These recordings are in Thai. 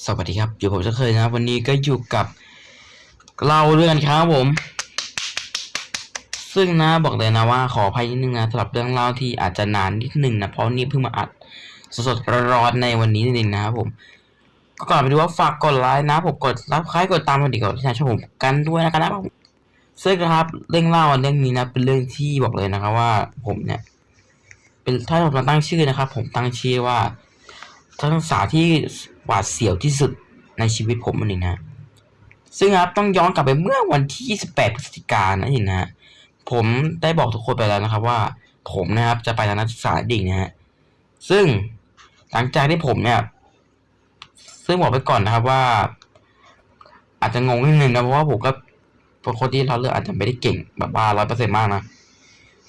สวัสดีครับ อยู่ผมเช่นเคยนะครับ วันนี้ก็อยู่กับเราเรื่องครับผม ซึ่งนะบอกเลยนะว่าขออภัยนิดนึงนะสำหรับเรื่องเล่าที่อาจจะนานนิดนึงนะเพราะนี่เพิ่งมาอัดสดๆร้อนๆในวันนี้นิดนึงนะครับผมก็ก่อนไปดูว่าฝากกดไลค์นะผมกดรับคล้ายกดตามกดติดกดที่ช่องผมกันด้วยนะครับผมซึ่งนะครับเรื่องเล่าเรื่องนี้นะเป็นเรื่องที่บอกเลยนะครับว่าผมเนี่ย เป็นถ้าผมตั้งชื่อนะครับ ผมตั้งชื่อว่าทักษะที่ หวาดเสียวที่สุดในชีวิตผมมันเองนะซึ่งครับต้องย้อนกลับไปเมื่อวันที่ 28 พฤศจิกายนนั่นเองนะฮะผมได้บอกทุกคนไปแล้วนะครับว่า ผมนะครับจะไปทางนักศึกษาดิ่งนะฮะซึ่งหลังจากที่ผมเนี่ย ซึ่งบอกไปก่อนนะครับว่า อาจจะงงนิดนึงนะเพราะว่าผมก็เป็นคนที่เราเลือกอาจจะไม่ได้เก่งแบบว่าร้อยเปอร์เซ็นต์มากนะ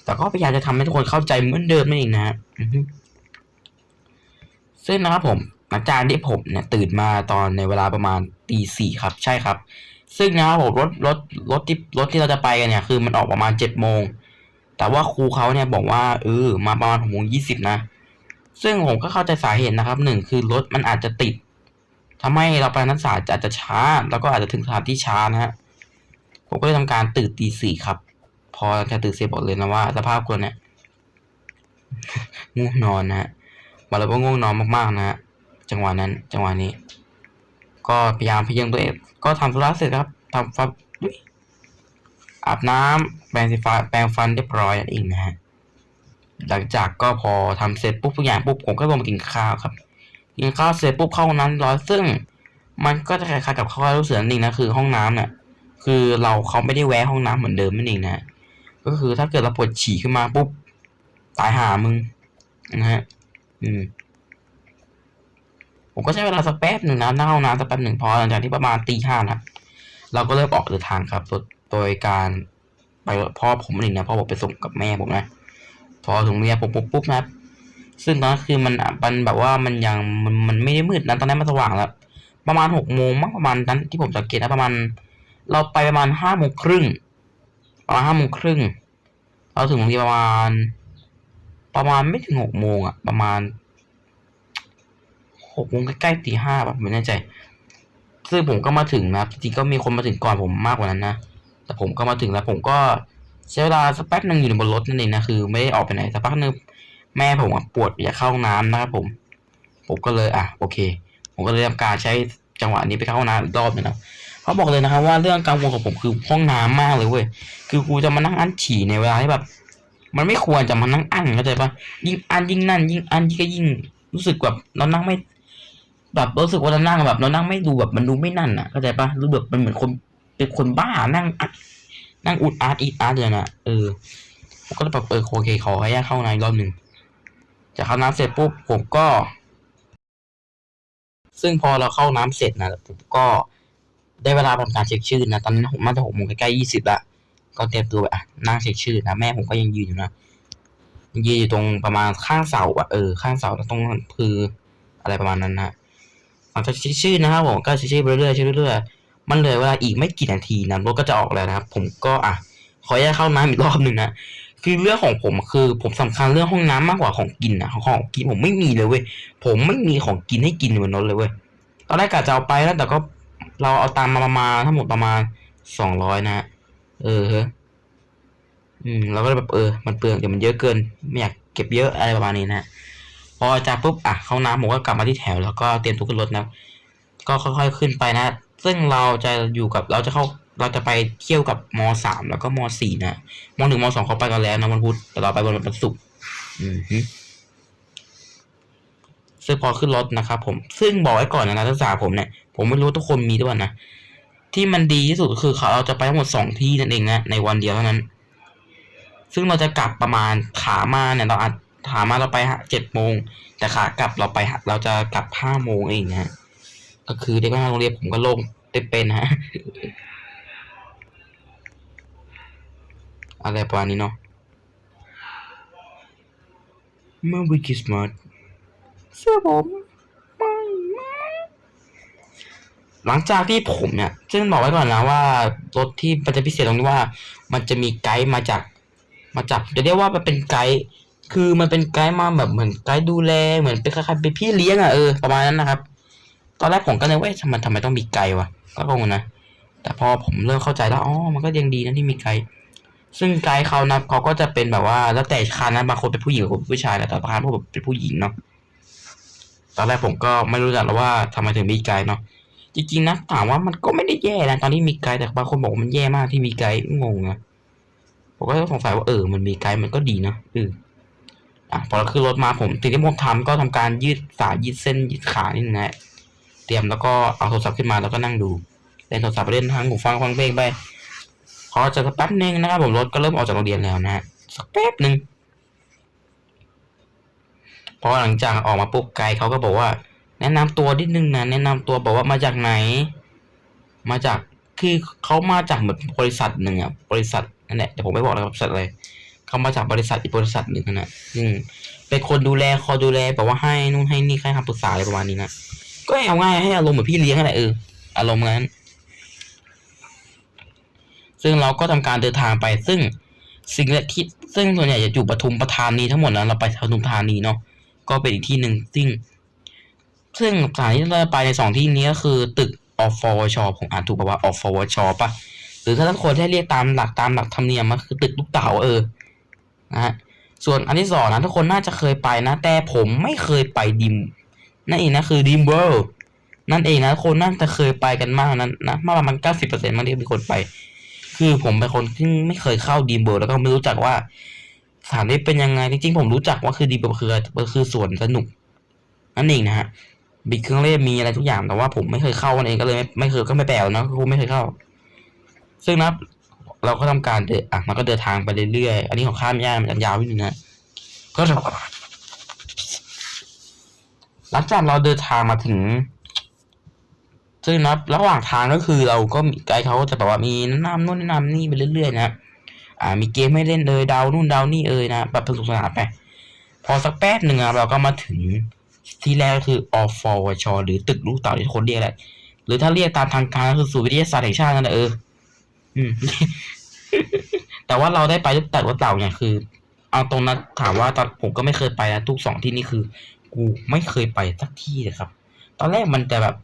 แต่ก็พยายามจะทำให้ทุกคนเข้าใจเหมือนเดิมนั่นเองนะฮะซึ่งนะครับผม ลังจากที่ผมเนี่ยตื่นมาตอนในเวลาประมาณตีสี่ครับ ใช่ครับ ซึ่งนะครับผมรถรถรถที่รถที่เราจะไปกันเนี่ยคือมันออกประมาณเจ็ดโมง แต่ว่าครูเขาเนี่ยบอกว่าเออมาประมาณหกโมงยี่สิบนะ ซึ่งผมก็เข้าใจสาเหตุนะครับหนึ่งคือรถมันอาจจะติดทำให้เราไปนักศึกษาอาจจะช้า แล้วก็อาจจะถึงสถานที่ช้านะฮะผมก็เลยทำการตื่นตีสี่ครับ พอจะตื่นเสร็จบอกเลยนะว่า สภาพคนเนี่ยง่วงนอนนะฮะบอกเลยว่าง่วงนอนมากๆนะฮะ จังหวะนั้น จังหวะนี้ ก็พยายามพยุงตัวเอง ก็ทำธุระเสร็จครับทำฟันอุ๊ยอาบน้ำแปรงสีฟันแปรงฟันเรียบร้อยนั่นเองนะฮะหลังจากก็พอทำเสร็จปุ๊บทุกอย่างปุ๊บผมก็ลงมากินข้าวครับกินข้าวเสร็จปุ๊บเข้าห้องน้ำร้อยซึ่ง มันก็จะคล้ายๆกับข้าวรู้สึกนั่นเองนะคือห้องน้ำเนี่ยคือเราเขาไม่ได้แวะห้องน้ำเหมือนเดิมนั่นเองนะก็คือถ้าเกิดเราปวดฉี่ขึ้นมาปุ๊บตายหามึงนะฮะอืม ผมก็ใช้เวลาสักแป๊บหนึ่งนะนั่งห้องน้ำสักแป๊บหนึ่งพอหลังจากที่ประมาณตีห้านะเราก็เริ่มออกเดินทางครับโดยโดยการไปพ่อผมเองนะพ่อผมไปส่งกับแม่ผมนะพอถึงเมียผมปุ๊บปุ๊บนะครับซึ่งตอนนั้นคือมันมันแบบว่ามันยังมันมันไม่ได้มืดนะตอนนั้นมันสว่างแล้วประมาณหกโมงมั้งประมาณนั้นที่ผมสังเกตนะประมาณ เราไปประมาณห้าโมงครึ่งประมาณห้าโมงครึ่งเราถึงโรงเรียนประมาณ ประมาณไม่ถึงหกโมงอะประมาณ หกโมงใกล้ๆตีห้าแบบไม่แน่ใจ ซึ่งผมก็มาถึงนะจริงๆก็มีคนมาถึงก่อนผมมากกว่านั้นนะ แต่ผมก็มาถึงแล้วผมก็ใช้เวลาสักแป๊บหนึ่งอยู่ในบนรถนั่นเองนะคือ ไม่ได้ออกไปไหนสักพักหนึงแม่ผมอะปวดอยากเข้าห้องน้ำนะครับผม ผมก็เลยอะโอเค ผมก็เลยทำการใช้จังหวะนี้ไปเข้าน้ำอีกรอบหนึงนะเขาบอกเลยนะครับว่าเรื่องกังวลของผมคือห้องน้ำมากเลยเว้ยคือกูจะมานั่งอั้นฉี่ในเวลาที่แบบ มันไม่ควรจะมานั่งอั้นเข้าใจปะยิ่งอั้นยิ่งนั่น ยิ่งอั้นยิ่งก็ยิ่งรู้สึกแบบเรานั่งไม่ แบบรู้สึกว่าเรานั่งแบบเรานั่งไม่ดูแบบมันดูไม่นั่นอะเข้าใจปะรู้แบบมันเหมือนคนเป็นคนบ้านั่งอัดนั่งอุดอาร์ตอีดอาร์ตเลยนะเออผมก็เลยแบบเออโอเคขอให้เข้าในรอบหนึ่งจากเข้าน้ำเสร็จปุ๊บผมก็ ซึ่งพอเราเข้าน้ำเสร็จนะผมก็ได้เวลาทำการเช็คชื่อนะตอนนั้นผมมาจะหกโมงใกล้ยี่สิบละก็เตรียมตัวไปอะนั่งเช็คชื่อนะแม่ผมก็ยังยืนอยู่นะยืนอยู่ตรงประมาณข้างเสาอะเออข้างเสาตรงคืออะไรประมาณนั้นนะ หลังจากเช็คชื่อนะครับผมก็เช็คชื่อไปเรื่อยๆเช็คเรื่อยๆมันเลยเวลาอีกไม่กี่นาทีนะรถก็จะออกแล้วนะครับ ผมก็อะขออนุญาตเข้าน้ำอีกรอบหนึ่งนะคือเรื่องของผมคือผมสำคัญเรื่องห้องน้ำมากกว่าของกินนะของของกินผมไม่มีเลยเว้ยผมไม่มีของกินให้กินบนรถเลยเว้ยตอนแรกกะจะเอาไปแล้วแต่ก็เราเอาตามมาประมาณทั้งหมดประมาณสองร้อยนะ เออฮะอืมเราก็เลยแบบเออ มันเปลืองเดี๋ยวมันเยอะเกิน ไม่อยากเก็บเยอะอะไรประมาณนี้นะ ฮะพอจากปุ๊บอะเข้าน้ำผมก็กลับมาที่แถว แล้วก็เตรียมตัวขึ้นรถนะก็ค่อยๆขึ้นไปนะ ซึ่งเราจะอยู่กับเราจะเข้าเราจะไปเที่ยวกับมสามแล้วก็มสี่นะมหนึ่งมสองเขาไปกันแล้วนะวันพุธแต่เราไปวันวันศุกร์ซึ่งพอขึ้นรถนะครับผม ซึ่งบอกไว้ก่อนนะนักศึกษาผมเนี่ย ผมไม่รู้ทุกคนมีด้วยนะ ที่มันดีที่สุดคือเขาเราจะไปทั้งหมดสองที่นั่นเองนะในวันเดียวเท่านั้น ซึ่งเราจะกลับประมาณขามาเนี่ยเราอาจ ขามมาเราไปเจ็ดโมงแต่ขากลับเราไปเราจะกลับห้าโมงเองฮะก็คือเด็กนักโรงเรียนผมก็โล่งเป็นๆฮะอะไรประมาณนี้เนาะ Merry Christmas เสื้อผมไม่ไม่หลังจากที่ผมเนี่ยซึ่งบอกไว้ก่อนนะว่ารถที่มันจะพิเศษตรงที่ว่า มันจะมีไกด์มาจาก มาจากจะเรียกว่ามันเป็นไกด์ คือมันเป็นไกด์มาแบบเหมือนไกด์ดูแลเหมือนเป็นคล้ายๆเป็นพี่เลี้ยงอะเออประมาณนั้นนะครับ ตอนแรกผมก็นึกว่าทำไมทำไมต้องมีไกด์วะก็งงนะแต่พอผมเริ่มเข้าใจแล้วอ๋อมันก็ยังดีนะที่มีไกด์ซึ่งไกด์เขานะเขาก็จะเป็นแบบว่าแล้วแต่คันนะบางคนเป็นผู้หญิงบางคนเป็นผู้ชายแหละแต่บางคันพวกแบบเป็นผู้หญิงเนาะตอนแรกผมก็ไม่รู้จักแล้วว่าทำไมถึงมีไกด์เนาะจริงๆนะถามว่ามันก็ไม่ได้แย่นะตอนที่มีไกด์แต่บางคนบอกว่ามันแย่มากที่มีไกด์งงนะผมก็สงสัยว่าเออมันมีไกด์มันก็ดีนะเออ อะพอเราขึ้นรถมาผมสิ่งที่ผมทำก็ทำการยืดสายยืดเส้นยืดขานี่นะฮะเตรียมแล้วก็เอาโทรศัพท์ขึ้นมาแล้วก็นั่งดูเล่นโทรศัพท์เล่นทางหูฟังฟังเพลงไปพอจะสักแป๊บนึงนะครับผมรถก็เริ่มออกจากโรงเรียนแล้วนะฮะสักแป๊บหนึ่งพอหลังจากออกมาปุ๊บไกด์เขาก็บอกว่า แนะนำตัวนิดนึงนะแนะนำตัวบอกว่ามาจากไหน มาจากคือเขามาจากเหมือนบริษัทหนึ่งอะบริษัทนั่นแหละแต่ผมไม่บอกแล้วาบริษัทอะไร เขามาจากบริษัทอีกบริษัทหนึ่งนั่นแหละอืมเป็นคนดูแลคอยดูแลแบบว่าให้นู่นให้นี่ให้คำปรึกษาอะไรประมาณนี้นะก็เอาง่ายให้อารมณ์เหมือนพี่เลี้ยงอะไรเอออารมณ์นั้น ซึ่งเราก็ทำการเดินทางไป ซึ่งสิ่งแรกที่ซึ่งส่วนใหญ่จะอยู่ปทุมปทานีทั้งหมดนะเราไปปทุมธานีเนาะก็เป็นอีกที่หนึ่งซึ่ง ซึ่งสถานที่ที่เราไปในสองที่นี้ก็คือตึกออฟฟอร์วชอผมอ่านถูกป่าวว่าอฟวชอปะหรือถ้าทุกคนให้เรียกตามหลักตามหลักธรรมเนียมมันคือตึกลูกเต๋าเออ นะฮะส่วนอันที่สองนะทุกคนน่าจะเคยไปนะ แต่ผมไม่เคยไปดิม นั่นเองนะคือดิมเวิลด์นั่นเองนะคนน่าจะเคยไปกันมากนั้นนะมากประมาณเก้าสิบเปอร์เซ็นต์มันที่มีคนไป คือผมเป็นคนที่ไม่เคยเข้าดีมเวิลด์แล้วก็ไม่รู้จักว่าสถานที่เป็นยังไงจริงๆผมรู้จักว่าคือดีมเวิลด์คือคือสวนสนุกนั่นเองนะฮะบิดเครื่องเล่นมีอะไรทุกอย่างแต่ว่าผมไม่เคยเข้ากันเองก็เลยไม่ไม่เคยก็ไม่แปลนะคือไม่เคยเข้า ซึ่งนะ เราก็ทำการเดินอะมันก็เดินทางไปเรื่อยๆ อันนี้ของข้ามย่ามันจะยาวนิดนึงนะ ก็จะหลังจากเราเดินทางมาถึง ซึ่งนะระหว่างทางก็คือเราก็มีไกด์เขาจะแบบว่ามีแนะนำนู่นแนะนำนี่ไปเรื่อยๆ นะอ่า มีเกมให้เล่นเลยดาวนู่นดาวนี่เอ่ยนะแบบสนุกสนานไป พอสักแป๊บหนึ่งอะเราก็มาถึงที่แรกก็คือออฟวชหรือตึกลูกเต่าที่คนเรียกแหละหรือถ้าเรียกตามทางการก็คือศูนย์วิทยาศาสตร์แห่งชาตินั่นแหละเออ อืม แต่ว่าเราได้ไปตึกลูกเต่าเนี่ยคือ เอาตรงนั้นถามว่าตอนผมก็ไม่เคยไปนะทุกสองที่นี่คือ กูไม่เคยไปสักที่เลยครับ ตอนแรกมันจะแบบ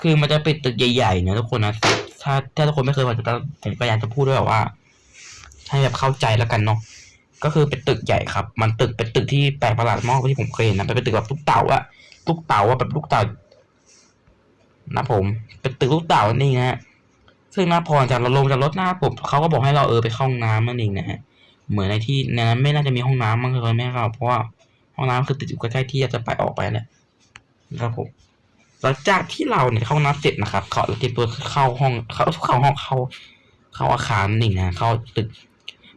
คือมันจะเป็นตึกใหญ่ๆเนี่ยทุกคนนะถ้าถ้าทุกคนไม่เคยไปผมก็อยากจะพูดด้วยแบบว่า ให้แบบเข้าใจแล้วกันเนาะก็คือเป็นตึกใหญ่ครับ มันตึกเป็นตึกที่แปลกประหลาดมากที่ผมเคยเห็นนะเป็นตึกแบบลูกเต่าอะลูกเต่าอะแบบลูกเต่านะผม เป็นตึกลูกเต่านี่นะฮะ ซึ่งนะพอจากเราลงจากรถหน้าปุ๊บเขาก็บอกให้เราเออไปเข้าห้องน้ำนั่นเองนะฮะเหมือนในที่ในนั้นไม่น่าจะมีห้องน้ำมั้งเลยไม่ให้เข้าเพราะว่าห้องน้ำคือติดอยู่ใกล้ๆที่จะไปออกไปแหละนะครับผมหลังจากที่เราเนี่ยเข้าห้องน้ำเสร็จนะครับเขาเราเตรียมตัวเข้าห้องเข้าเข้าห้องเข้าเข้าอาคารนี่งนะเข้าตึก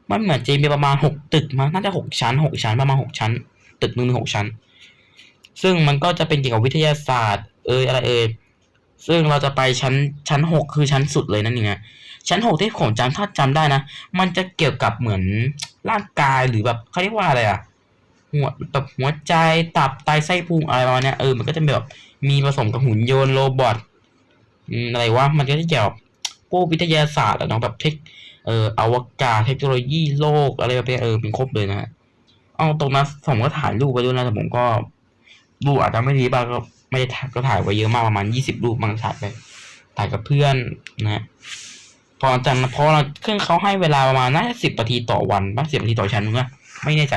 มันเหมือนจะมีประมาณหกตึกมั้งน่าจะหกชั้นหกชั้นประมาณหกชั้น ตึกหนึ่งหกชั้น ซึ่งมันก็จะเป็นเกี่ยวกับวิทยาศาสตร์ เอยอะไรเอย ซึ่งเราจะไปชั้นชั้นหกคือชั้นสุดเลยนั่นเองนะชั้นหกที่ผมจำถ้าจำได้นะ มันจะเกี่ยวกับเหมือนร่างกายหรือแบบเขาเรียกว่าอะไรอะหัวแบบหัวใจตับไตไส้พุงอะไรประมาณนี้เออมันก็จะแบบมีผสมกับหุ่นยนต์โรบอทอะไรวะมันก็จะเกี่ยวกับพวกวิทยาศาสตร์อะเนาะแบบเทคเอออวกาศเทคโนโลยีโลกอะไรแบบนี้เออเป็นครบเลยนะฮะเอาตรงนั้นผมก็ถ่ายรูปไปด้วยนะแต่ผมก็รูปอาจจะไม่ดีบ้างก็ ไม่ได้ถ่ายก็ถ่ายไว้เยอะมากประมาณยี่สิบรูปบางถ่ายไปถ่ายกับเพื่อนนะฮะพอจากนั้นพอเราเครื่องเขาให้เวลาประมาณน่าจะสิบนาทีต่อวันบ้างสิบนาทีต่อชั้นนะไม่แน่ใจ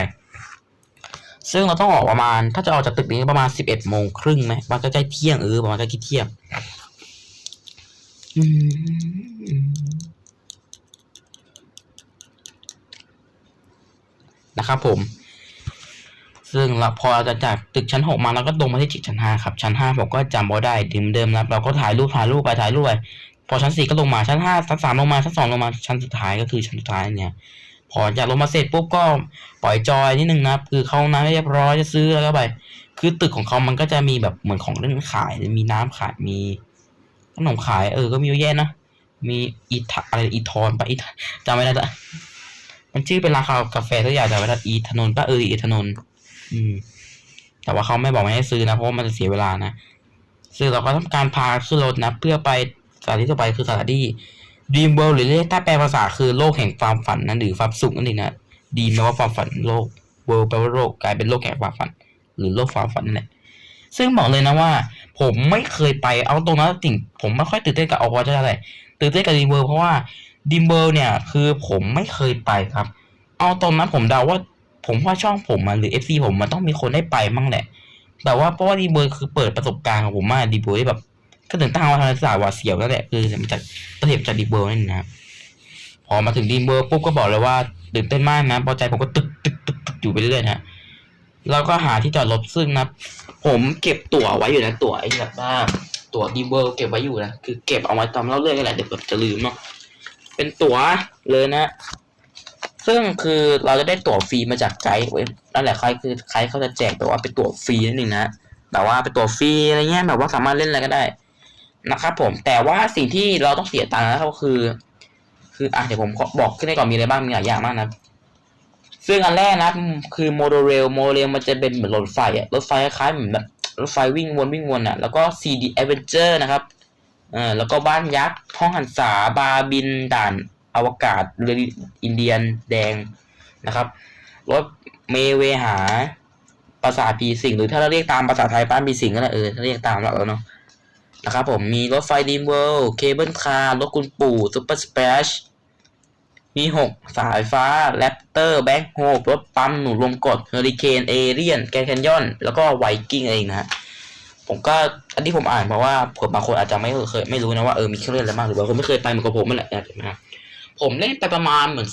ซึ่งเราต้องออกประมาณ ถ้าจะออกจากตึกนี้ประมาณสิบเอ็ดโมงครึ่งไหมว่าใกล้เที่ยงเออประมาณใกล้เที่ยงนะครับผม ซึ่งเราพอเราจะจากตึกชั้นหกมาเราก็ตรงมาที่ตึกชั้นห้าครับชั้นห้าผมก็จำบ่ได้เดิมเดิมนะเราก็ถ่ายรูปถ่ายรูปไปถ่ายรูปไปพอชั้นสี่ก็ลงมาชั้นห้าชั้นสามลงมาชั้นสองลงมาชั้นสุดท้ายก็คือชั้นสุดท้ายเนี่ยพอจากลงมาเสร็จปุ๊บก็ปล่อยจอยนิดนึงนะคือเข้าน้ำเรียบร้อยจะซื้อแล้วก็ไป คือตึกของเขามันก็จะมีแบบเหมือนของเล่นขายมีน้ำขายมีขนมขายเออก็มีเยอะแยะนะมีอีทอะไรอีทอนปะอีทจำไม่ได้ละมันชื่อเป็นราคากาแฟทุกอย่างแต่ว่าอีถนนปะเอออีถนน อืม แต่ว่าเขาไม่บอกไม่ให้ซื้อนะเพราะว่ามันจะเสียเวลานะซึ่งเราก็ทำการพาขึ้นรถนะ เพื่อไปสถานที่ต่อไปคือสถานที่ Dream World หรือเรียกถ้าแปลภาษาคือโลกแห่งความฝันนั่นหรือความสุขนั่นเองนะดีแปลว่าความฝันโลก World แปลว่าโลกกลายเป็นโลกแห่งความฝัน หรือโลกความฝันนั่นแหละซึ่งบอกเลยนะว่า ผมไม่เคยไปเอาตรงนั้นจริงผมไม่ค่อยตื่นเต้นกับออกวอชเท่าไรตื่นเต้นกับดีเบอร์เพราะว่าดีเบอร์เนี่ยคือผมไม่เคยไปครับ เอาตรงนั้นผมเดาว่า ผมว่าช่องผมอะหรือเอฟซีผมมันต้องมีคนได้ไปมั่งแหละ แต่ว่าเพราะว่าดีเบอร์คือเปิดประสบการณ์ของผมมากดีเบอร์แบบ ก็ถึงตั้งว่าทางศาสตร์ว่าเสียวนั่นแหละคือมันจากประเทศจากดีเบอร์นั่นนะครับพอมาถึงดีเบอร์ปุ๊บก็บอกเลยว่าตื่นเต้นมากนะพอใจผมก็ตึกตึกตึกตึกอยู่ไปเรื่อยนะแล้วก็หาที่จอดรถซึ่งนะ ผมเก็บตั๋วไว้อยู่นะตั๋วไอ้แบบว่าตั๋วดีเบอร์เก็บไว้อยู่นะคือเก็บเอาไว้ตอนเล่าเรื่องกันแหละเดี๋ยวแบบจะลืมเนาะเป็นตั๋วเลยนะ ซึ่งคือเราจะได้ตั๋วฟรีมาจากไกด์เว้ยนั่นแหละใครคือใครเขาจะแจกแต่ว่าเป็นตั๋วฟรีนั่นเองนะแบบว่าเป็นตั๋วฟรีอะไรเงี้ยแบบว่าสามารถเล่นอะไรก็ได้นะครับผมแต่ว่าสิ่งที่เราต้องเสียตังค์นะครับก็คือ คืออะเดี๋ยวผมบอกขึ้นได้ก่อนมีอะไรบ้างมีหลายอย่างมากนะซึ่งอันแรกนะคือโมโดเรลโมโดเรลมันจะเป็นเหมือนรถไฟอะรถไฟคล้ายเหมือนแบบรถไฟวิ่งวนวิ่งวนอะแล้วก็ CD Adventure นะครับเออแล้วก็บ้านยักษ์ห้องหันษาบาบินด่าน อวกาศเรืออินเดียนแดงนะครับรถเมเวหาปราสาทผีสิงหรือถ้าเราเรียกตามภาษาไทยบ้านผีสิงก็ได้เออถ้าเรียกตามแล้วเนาะนะครับผมมีรถไฟดีมเวิลด์เคเบิลคาร์รถคุณปู่ซุปเปอร์สเปชมีหกสายฟ้าแรปเตอร์แบ็คโฮรถปั๊มหนุนลมกดเฮอริเคนเอเรียนแกรนแคนยอน แล้วก็ไวกิ้งเองนะฮะผมก็อันที่ผมอ่านเพราะว่าผื่อบางคนอาจจะไม่เคยไม่รู้นะว่าเออมีเครื่องเล่นอะไรบ้างหรือบางคนไม่เคยไปเหมือนกับผมนั่นแหละนะครับ ผมเล่นไปประมาณเหมือน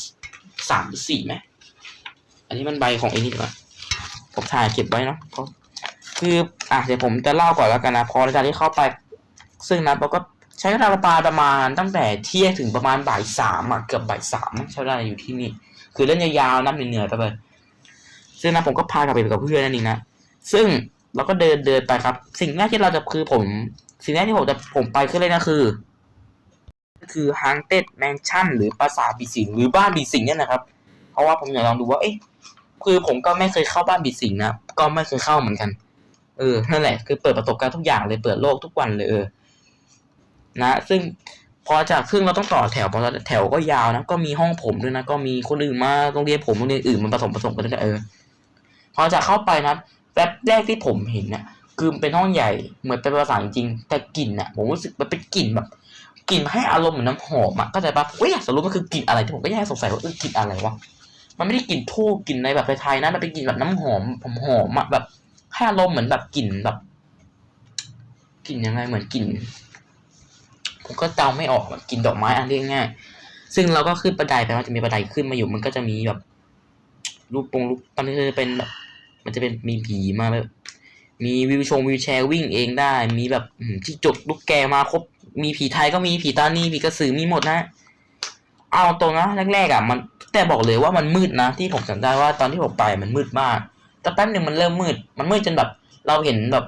สามสี่ไหมอันนี้มันใบของไอ้นี่ก่อนผมถ่ายเก็บไว้เนาะคืออะเดี๋ยวผมจะเล่าก่อนแล้วกันนะพอหลังจากที่เข้าไป ซึ่งนะเราก็ใช้เวลาประมาณประมาณตั้งแต่เที่ยงถึงประมาณบ่ายสามอะเกือบบ่ายสามใช้เวลาอยู่ที่นี่ คือเล่นยาวๆนับเหนื่อยๆไปเลยซึ่งนะผมก็พากลับไปกับเพื่อนนั่นเองนะซึ่งเราก็เดินเดินไปครับ สิ่งแรกที่เราจะคือผม สิ่งแรกที่ผมจะผมไปขึ้นเลยนะคือ คือ Haunted Mansion หรือปราสาทบีสิงหรือบ้านบีสิงเนี่ยนะครับ เพราะว่าผมอยากลองดูว่าเอ๊ะคือผมก็ไม่เคยเข้าบ้านบีสิงนะก็ไม่เคยเข้าเหมือนกันเออนั่นแหละคือเปิดประสบการณ์ทุกอย่างเลยเปิดโลกทุกวันเลยเออนะ ซึ่งพอจากซึ่งเราต้องต่อแถวพอแถวก็ยาวนะก็มีห้องผมด้วยนะก็มีคนอื่นมาโรงเรียนผมโรงเรียนอื่นมันผสมผสมกันด้วยเออพอจากเข้าไปนะแป๊บแรกที่ผมเห็นเนี่ยคือเป็นห้องใหญ่เหมือนเป็นภาษาจริงแต่กลิ่นน่ะ ผมรู้สึกมันเป็นกลิ่นแบบ กลิ่นให้อารมณ์เหมือนน้ำหอมอะก็ใจปะเว้ยสรุปมันคือกลิ่นอะไรที่ผมก็ยังสงสัยว่าเออกลิ่นอะไรวะมันไม่ได้กลิ่นทูบกลิ่นในแบบไทยๆนะมันเป็นกลิ่นแบบน้ำหอมผมหอมอะแบบให้อารมณ์เหมือนแบบกลิ่นแบบกลิ่นยังไงเหมือนกลิ่นผมก็เดาไม่ออกแบบกลิ่นดอกไม้อันเรียกง่ายซึ่งเราก็ขึ้นบันไดไปมันจะมีบันไดขึ้นมาอยู่ มันก็จะมีแบบรูปปงรูปตอนนี้จะเป็นแบบมันจะเป็นมีผีมาแบบ มีวิวชงวิวแชร์วิ่งเองได้ มีแบบที่จดลูกแกมาครบ มีผีไทยก็มีผีตานีผีกระสือมีหมดนะ เอาตรงนะแรกๆอะมัน แต่บอกเลยว่ามันมืดนะที่ผมจำได้ว่าตอนที่ผมไปมันมืดมาก แต่แป๊บหนึ่งมันเริ่มมืด มันมืดจนแบบ เราเห็นแบบ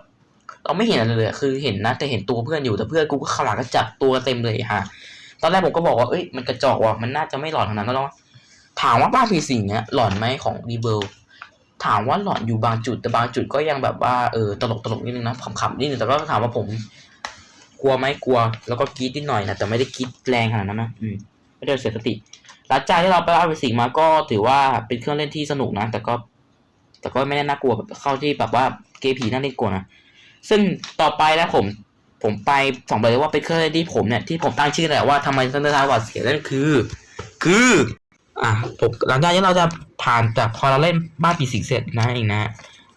เราไม่เห็นอะไรเลยคือเห็นนะ แต่เห็นตัวเพื่อนอยู่แต่เพื่อนกูก็ขางหลังก็จับตัวเต็มเลยฮะตอนแรกผมก็บอกว่าเอ้ยมันกระจอกว่ะมันน่าจะไม่หลอนขนาดนั้นหรอกถามว่าบ้านผีสิงเนี้ยหลอนไหมของดีเบิล ถามว่าหลอนอยู่บางจุดแต่บางจุดก็ยังแบบว่าเออตลกตลกนิดนึงนะขำๆนิดนึงแต่ก็ถามว่าผม กลัวไหมกลัว แล้วก็กรี๊ดนิดหน่อยนะแต่ไม่ได้กรี๊ดแรงขนาดนั้นนะอืมไม่ได้เสียสติหลังจากที่เราไปเอาไปสิงมาก็ถือว่าเป็นเครื่องเล่นที่สนุกนะแต่ก็ แต่ก็ไม่ได้น่ากลัวแบบเข้าที่แบบว่าเกผีน่าเล่นกลัวนะซึ่งต่อไปนะผม ผมไปสองไปเลยว่าเป็นเครื่องเล่นที่ผมเนี่ยที่ผมตั้งชื่อแหละว่าทำไมท่านทายหวาดเสียวนั่นคือ คือ อะผมหลังจากที่เราจะผ่านจากพอเราเล่นบ้านผีสิงเสร็จนะเองนะ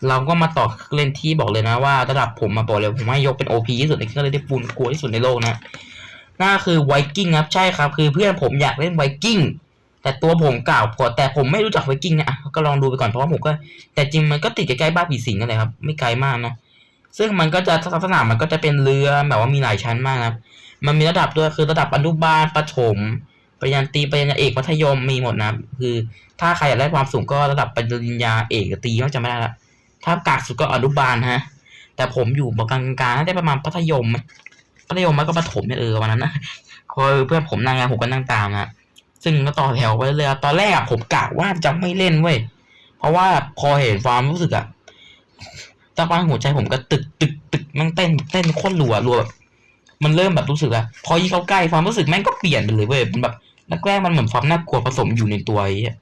เราก็มาต่อเล่นที่บอกเลยนะว่าระดับผมมาบอกเลยผมให้ยกเป็นโอพีที่สุดในเครื่องเล่นที่ปูนกลัวที่สุดในโลกนะนั่นคือไวกิ้งครับใช่ครับ คือเพื่อนผมอยากเล่นไวกิ้งแต่ตัวผมกล่าวพอแต่ผมไม่รู้จักไวกิ้งนะอะก็ลองดูไปก่อนเพราะว่าผมก็ แต่จริงมันก็ติดใกล้ๆบ้านผีสิงกันเลยครับ ไม่ไกลมากเนาะซึ่งมันก็จะลักษณะมันก็จะเป็นเรือแบบว่ามีหลายชั้นมากครับ มันมีระดับด้วยคือระดับอนุบาลประถม ริญญาตรีปริญญาเอกมัธยมมีหมดนะคือ ถ้าใครอยากได้ความสูงก็ระดับปริญญาเอกตรีก็จะไม่ได้ละถ้ากากสุดก็อนุบาลฮะ แต่ผมอยู่บอกกลางๆได้ประมาณมัธยมมัธยมมันก็ประถมเนี่ยเออวันนั้นนะคอเพื่อนผมนั่งไงผมก็นั่งตามนะซึ่งก็ต่อแถวไปเลยตอนแรกผมกะว่าจะไม่เล่นเว้ยเพราะว่าพอเห็นความรู้สึกอะตะปังหัวใจผมก็ตึกตึกตึกมันเต้นเต้นโคตรรัวรัวแบบมันเริ่มแบบรู้สึกอะพอยิ่งเข้าใกล้ความรู้สึกแม่งก็เปลี่ยนไปเลยเว้ยมันแบบ แรกๆมันเหมือนความน่ากลัวผสมอยู่ในตัวไอ้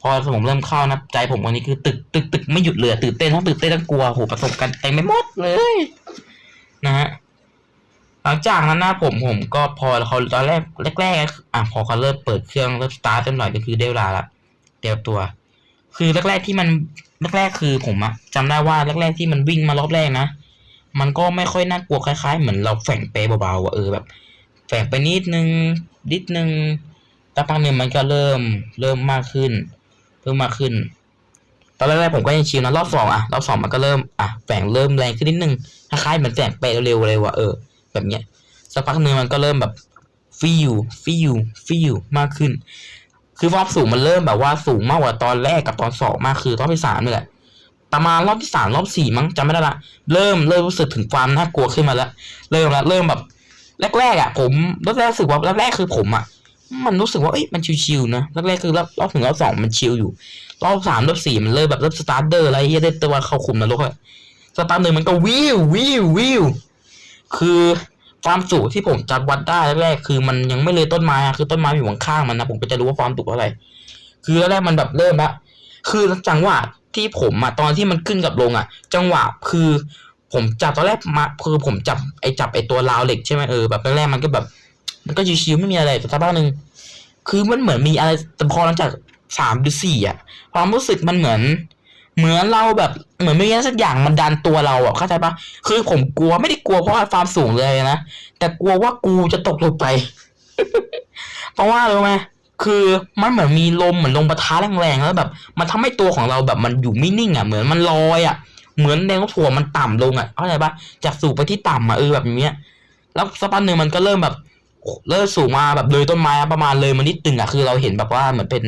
พอสมองเริ่มเข้านะใจผมวันนี้คือตึกตึกตึกไม่หยุดเลยตื่นเต้นทั้งตื่นเต้นทั้งกลัวโหประสบการณ์เต็มไปหมดเลย นะฮะหลังจากนั้นนะผมผมก็พอเขาตอนแรกแรกๆอะพอเขาเริ่มเปิดเครื่องเริ่มสตาร์ทกันหน่อยก็คือได้เวลาละเตรียมตัว คือแรกๆที่มันแรกๆคือผมอะจำได้ว่าแรกๆที่มันวิ่งมารอบแรกนะมันก็ไม่ค่อยน่ากลัวคล้ายๆ เหมือนเราแฝงเปเบาๆอะเออแบบ แฝงไปนิดนึงนิดนึง แต่พักหนึ่งมันก็เริ่มเริ่มมากขึ้น เพิ่มมากขึ้น ตอนแรกๆผมก็ยังชิลนะรอบสองอะรอบสองมันก็เริ่มอะแฝงเริ่มแรงขึ้นนิดนึงคล้ายๆเหมือนแฝงเปเร็วๆเลยว่ะเออแบบเนี้ยสักพักหนึ่งมันก็เริ่มแบบฟิวฟิวฟิวมากขึ้น คือความสูงมันเริ่มแบบว่าสูงมากกว่าตอนแรกกับตอนสองมากคือรอบที่สามนี่แหละประมาณรอบที่สามรอบสี่มั้งจำไม่ได้ละเริ่มเริ่มรู้สึกถึงความน่ากลัวขึ้นมาแล้ว เริ่มละเริ่มแบบ แรกๆอะ ผมรอบแรกรู้สึกว่าแรกๆคือผมอะ มันรู้สึกว่าเอ้ยมันชิวๆนะแรกๆคือรอบรอบถึงรอบสองมันชิวอยู่ รอบสามรอบสี่มันเริ่มแบบริ่มสตาร์เดอร์อะไรเฮียได้ตัวเข้าคุมนรกอะสตาร์หนึ่งมันก็วิววิววิวคือความสูงที่ผมจับวัดได้แรกๆคือมันยังไม่เลยต้นไม้อะคือต้นไม้อยู่ข้างๆมันนะผมก็จะรู้ว่าความสูงเท่าไหร่คือแรกๆมันแบบเริ่มละคือจังหวะที่ผมอะตอนที่มันขึ้นกับลงอะจังหวะคือผมจับตอนแรกมาคือผมจับไอจับไอตัวราวเหล็กใช่ไหมเออแบบแรกๆมันก็แบบ มันก็ชิวๆไม่มีอะไรแต่สักพักหนึ่งคือมันเหมือนมีอะไรแต่พอหลังจากสามหรือสี่อะความรู้สึกมันเหมือน เหมือนเราแบบเหมือนไม่มีอะไรสักอย่างมันดันตัวเราอะเข้าใจปะคือผมกลัวไม่ได้กลัวเพราะความสูงเลยนะแต่กลัวว่ากูจะตกลงไป เพราะว่ารู้ไหมคือมันเหมือนมีลมเหมือนลมปะทะแรงๆแล้วแบบ มันทำให้ตัวของเราแบบมันอยู่ไม่นิ่งอะเหมือนมันลอยอะเหมือนแรงโน้มถ่วงมันต่ำลงอะเข้าใจปะจากสูงไปที่ต่ำอะเออแบบเนี้ย แล้วสักพักหนึ่งมันก็เริ่มแบบ เริ่มสูงมาแบบเลยต้นไม้ประมาณเลยมานิดนึงอะคือเราเห็นแบบว่าเหมือนเป็น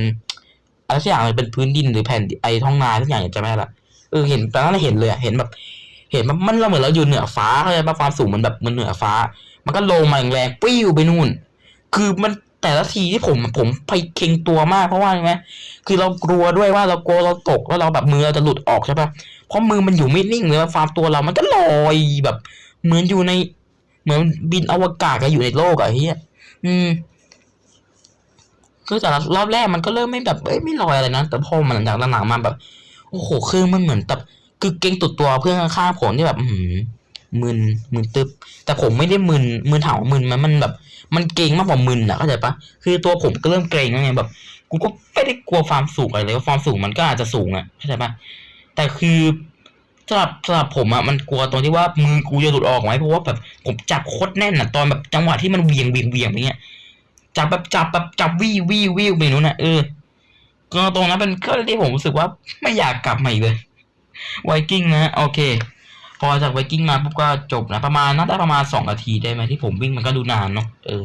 อะไรสักอย่างเลยเป็นพื้นดินหรือแผ่นไอท้องนาสักอย่างจะไม่ละเออเห็นตอนนั้นเราเห็นเลยอะเห็นแบบ เห็นมันมันเราเหมือนเราอยู่เหนือฟ้าเข้าใจปะความสูงมันแบบมันเหนือฟ้า มันก็ลงมาแรงๆปิ้วไปนู่น คือมันแต่ละทีที่ผมผมไปเค็งตัวมากเพราะว่าไงคือเรากลัวด้วยว่าเรากลัวเราตกแล้วเราแบบมือเราจะหลุดออกใช่ปะเพราะมือมันอยู่ไม่นิ่งเลยฟามตัวเรามันก็ลอยแบบ เหมือนอยู่ใน เหมือนบินอวกาศกันอยู่ในโลกอะเฮียอืมคือแต่รอบแรกมันก็เริ่มไม่แบบเอ้ยไม่ลอยอะไรนะแต่พอมันหลังจากหลังมาแบบ โอ้โหคือมันเหมือนแบบคือเก่งตุดตัวเพื่อนข้างๆผมที่แบบอืมมึนมึนตึบแต่ผมไม่ได้มึนมึนถามว่ามึนมันมันแบบ มันเก่งมากกว่ามึนอะเข้าใจปะคือตัวผมก็เริ่มเกรงแล้วไงแบบกูก็ไม่ได้กลัวความสูงอะไรเลยว่าความสูงมันก็อาจจะสูงอะเข้าใจปะแต่คือ สำหรับสำหรับผมอะมันกลัวตรงที่ว่ามือกูจะหลุดออกไหมเพราะว่าแบบผมจับโคตรแน่นอะตอนแบบจังหวะที่มันเวียงเวียงเวียงอย่างเงี้ยจับแบบจับแบบจับวิววิววิวไปนู้นอะเออก็ตรงนั้นเป็นก็ที่ผมรู้สึกว่าไม่อยากกลับมาอีกเลยไวกิ้งนะโอเค พอจากไวกิ้งมาปุ๊บก็จบนะประมาณน่าจะประมาณสองนาทีได้ไหมที่ผมวิ่งมันก็ดูนานเนาะเออ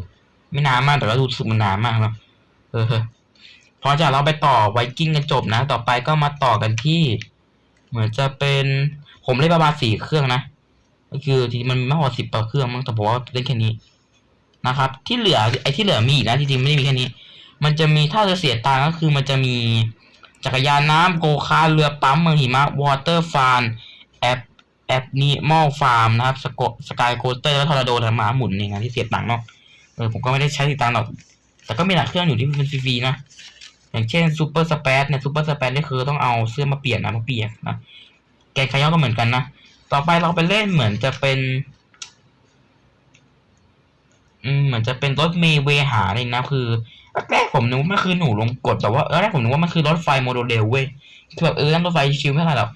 ไม่นานมากแต่ก็รู้สึกมันนานมากเนาะเออพอจากเราไปต่อไวกิ้งกันจบนะ ต่อไปก็มาต่อกันที่ เหมือนจะเป็นผมเล่นประมาณสี่เครื่องนะ ก็คือที่มันไม่พอสิบต่อเครื่องมั้งแต่ผมว่าเล่นแค่นี้นะครับ ที่เหลือไอ้ที่เหลือมีอีกนะจริงๆไม่ได้มีแค่นี้ มันจะมีถ้าจะเสียตังก็คือมันจะมีจักรยานน้ำโกคาร์ทเรือปั๊มเมืองหิมะวอเตอร์ฟาร์มแอปแอปนิมอลฟาร์มนะครับสกสกายโคสเตอร์และทอร์นาโดธรรมาหมุนในงานที่เสียตังค์เนาะเออผมก็ไม่ได้ใช้ติดตังค์หรอก แต่ก็มีหลายเครื่องอยู่ที่เป็นฟรีๆนะ อย่างเช่นซูเปอร์สเปซเนี่ยซูเปอร์สเปซนี่คือต้องเอาเสื้อมาเปลี่ยนนะมาเปลี่ยนนะแกนขย้อนก็เหมือนกันนะ ต่อไปเราไปเล่นเหมือนจะเป็น อืมเหมือนจะเป็นรถเมย์เวหาเลยนะ คือแรกผมนึกว่ามันคือหนูลงกดแต่ว่าแรกผมนึกว่ามันคือรถไฟโมโนเรลเว้ยคือแบบเออนั่นรถไฟชิวไม่เท่าไหร่หรอก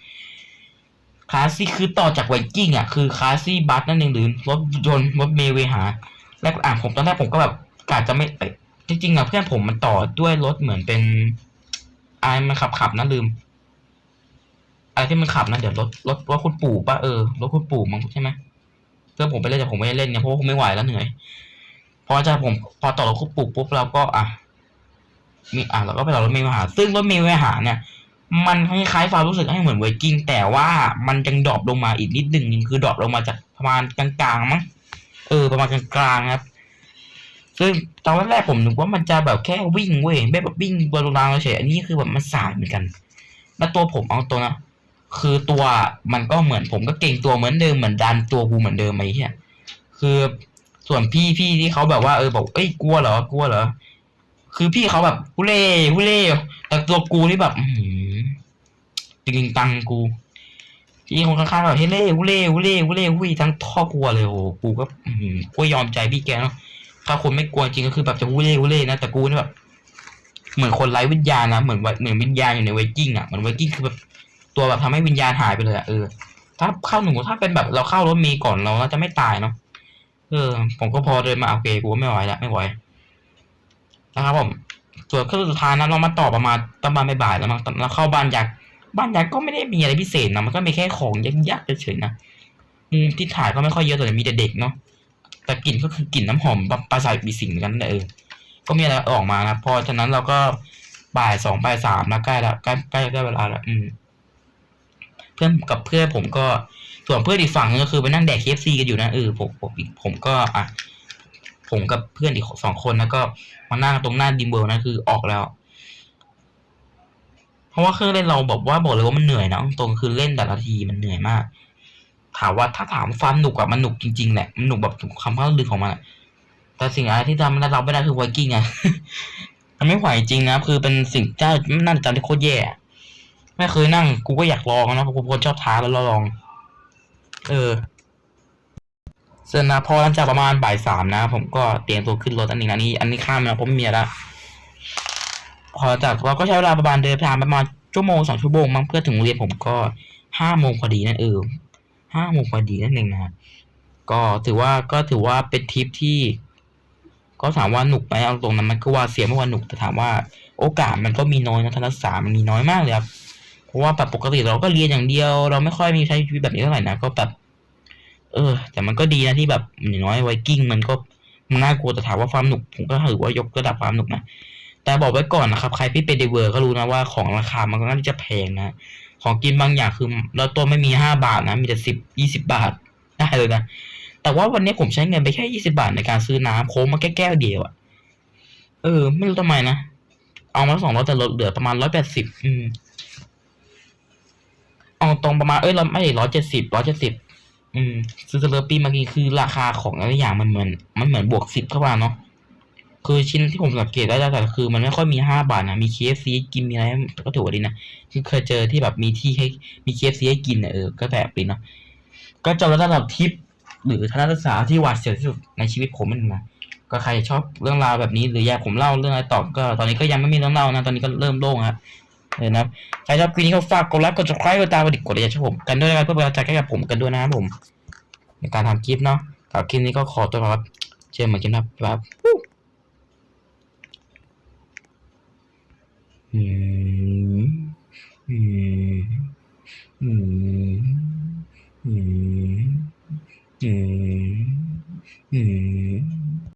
คลาสซี่คือต่อจากไวกิ้งอะคือคลาสซี่บัสนั่นเองหรือรถยนต์รถเมย์เวหาแรกอะผมตอนแรกผมก็แบบกะจะไม่ จริงๆอะเพื่อนผมมันต่อด้วยรถเหมือนเป็นอะไรมันขับขับนะลืมอะไรที่มันขับนะเดี๋ยวรถรถรถคุณปู่ป่ะเออรถคุณปู่มั้งใช่ไหมเพื่อนผมไปเล่นแต่ผมไม่ได้เล่นเนี่ยเพราะว่าผมไม่ไหวแล้วเหนื่อยพอจะผมพอต่อรถคุณปู่ปุ๊บเราก็อะมีอะเราก็ไปต่อรถเมล์มหา ซึ่งรถเมล์มหาเนี่ยมันคล้ายๆความรู้สึกให้เหมือนไวกิ้งแต่ว่ามันยังดรอปลงมาอีกนิดหนึ่งคือดรอปลงมาจากประมาณกลางๆมั้งเออประมาณกลางๆครับ ซึ่งตอนแรกผมนึกว่ามันจะแบบแค่วิ่งเว้ยไม่แบบวิ่งบนรางเฉยอันนี้คือแบบมันสายเหมือนกัน แล้วตัวผมเอาตัวนะคือตัวมันก็เหมือนผมก็เก่งตัวเหมือนเดิมเหมือนดันตัวกูเหมือนเดิมไอ้เหี้ยคือส่วนพี่พี่ที่เขาแบบว่าเออบอกเอ้ยกลัวเหรอกลัวเหรอคือพี่เขาแบบกูเล่กูเล่แต่ตัวกูนี่แบบหือจริงตังกูพี่คนข้างๆแบบเฮ้ยเล่กูเล่กูเล่กูเล่หุยทั้งท่อกลัวเลยโอ้โหกูก็กูยอมใจพี่แกเนาะ ถ้าคนไม่กลัวจริงก็คือแบบจะวุเล่วุเล่นะแต่กูนี่แบบ เหมือนคนไร้วิญญาณนะเหมือนเหมือนวิญญาณอยู่ในไวกิ้งอะเหมือนไวกิ้งคือแบบตัวแบบทำให้วิญญาณหายไปเลยอะเออถ้าเข้าหนูถ้าเป็นแบบเราเข้ารถมย์ก่อนเราน่าจะไม่ตายเนาะเออ ผมก็พอเดินมาโอเคกูไม่ไหวละไม่ไหวนะครับผมส่วนเครื่องสุดท้ายนะเรามาต่อประมาณประมาณบ่ายแล้วมั้งเราเข้าบ้านยักษ์บ้านยักษ์ก็ไม่ได้มีอะไรพิเศษนะมันก็มีแค่ของยักษ์ๆเฉยๆนะอืมที่ถ่ายก็ไม่ค่อยเยอะแต่มีแต่เด็กเนาะ แต่กลิ่นก็คือกลิ่นน้ำหอมปลาใสายปีสิงเหมือนกันแต่เออก็มีอะไรออกมานะพอฉะนั้นเราก็บ่ายสองบ่ายสามนะใกล้ละใกล้ใกล้ใกล้เวลาละอืม เพื่อนกับเพื่อนผมก็ส่วนเพื่อนอีกฝั่งนึงก็คือไปนั่งแดกเคฟซีกันอยู่นะเออผมผมผมก็อะผมกับเพื่อนอีกสองคนแล้วก็มานั่งตรงหน้าดิมเบิลนะคือออกแล้ว เพราะว่าเครื่องเล่นเราบอกว่าบอกเลยว่ามันเหนื่อยนะตรงคือเล่นแต่ละทีมันเหนื่อยมาก ถามว่าถ้าถามความหนุกอะมันหนุกจริงๆแหละมันหนุกแบบคำพูดลึกของมันแต่สิ่งอะไรที่ทำให้เราไม่ได้คือไวกิ้งอะมันไม่ไหวจริงนะคือเป็นสิ่งที่น่าจะจำที่โคตรแย่ไม่เคยนั่งกูก็อยากลองนะเพราะกูคนชอบท้าแล้วลอง เออเสร็จนะพอหลังจากประมาณบ่ายสามนะ ผมก็เตรียมตัวขึ้นรถอันนี้นะนี่อันนี้ข้ามนะเพราะไม่มีแล้วพอจากเราก็ใช้เวลาประมาณเดินทางประมาณชั่วโมงสองชั่วโมงมั้งเพื่อถึงโรงเรียนผมก็ห้าโมงพอดีนั่นเออ ห้าโมงพอดีนั่นเองนะ ก็ถือว่าก็ถือว่าเป็นทริปที่ ก็ถามว่าหนุกไหมเอาตรงนั้นมันก็ว่าเสียไม่ว่าหนุกแต่ถามว่าโอกาสมันก็มีน้อยนะทัศนศึกษามันมีน้อยมากเลยครับเพราะว่าแบบปกติเราก็เรียนอย่างเดียว เราไม่ค่อยมีใช้ชีวิตแบบนี้เท่าไหร่นะก็แบบเออ แต่มันก็ดีนะที่แบบอย่างน้อยไวกิ้งมันก็มันน่ากลัวแต่ถามว่าความหนุกผมก็ถือว่ายกระดับความหนุกนะแต่บอกไว้ก่อนนะครับ ใครที่ไปเดเวอร์ก็รู้นะว่าของราคามันก็น่าจะแพงนะ ของกินบางอย่างคือเราตัวไม่มีห้าบาทนะ มีแต่สิบยี่สิบาทได้เลยนะ แต่ว่าวันนี้ผมใช้เงินไปแค่ยี่สิบาทในการซื้อน้ำโค้งมาแค่แก้วเดียวอะเออ ไม่รู้ทำไมนะ เอามาสองร้อยแต่ลดเหลือประมาณร้อยแปดสิบอืมเอาตรงประมาณเอ้ยเราไม่ร้อยเจ็ดสิบร้อยเจ็ดสิบอืมซื้อสเลอร์ปี้เมื่อกี้คือราคาของแต่ละอย่างมันเหมือน มันเหมือนบวกสิบเข้ามาเนาะ คือชิ้นที่ผมสังเกตได้แต่คือ มันไม่ค่อยมีห้าบาทนะมีเคฟซีกินมีอะไรก็ถือว่าดีนะคือเคยเจอที่แบบมีที่ให้มีเคฟซีให้กินเนี่ยเออก็แบบดีเนาะก็จบแล้วสำหรับทิปหรือทัศนศึกษาที่หวาดเสียวที่สุดในชีวิตผมมันนะก็ใครชอบเรื่องราวแบบนี้หรืออยากผมเล่าเรื่องอะไรต่อก็ตอนนี้ก็ยังไม่มีเรื่องเล่านะตอนนี้ก็เริ่มโล่งครับเออนะใครชอบคลิปนี้ก็ฝากกดไลค์กด subscribe กดตามกดติดกดเลยช่วยผมกันด้วยนะครับเพื่อเป็นกำลังใจให้กับผมกันด้วยนะครับผม ในการทำคลิปเนาะกับคลิปนี้ก็ขอตัวครับเจอกันใหม่คลิปหน้าครับ อืมอืมอืมอืมอืมอืม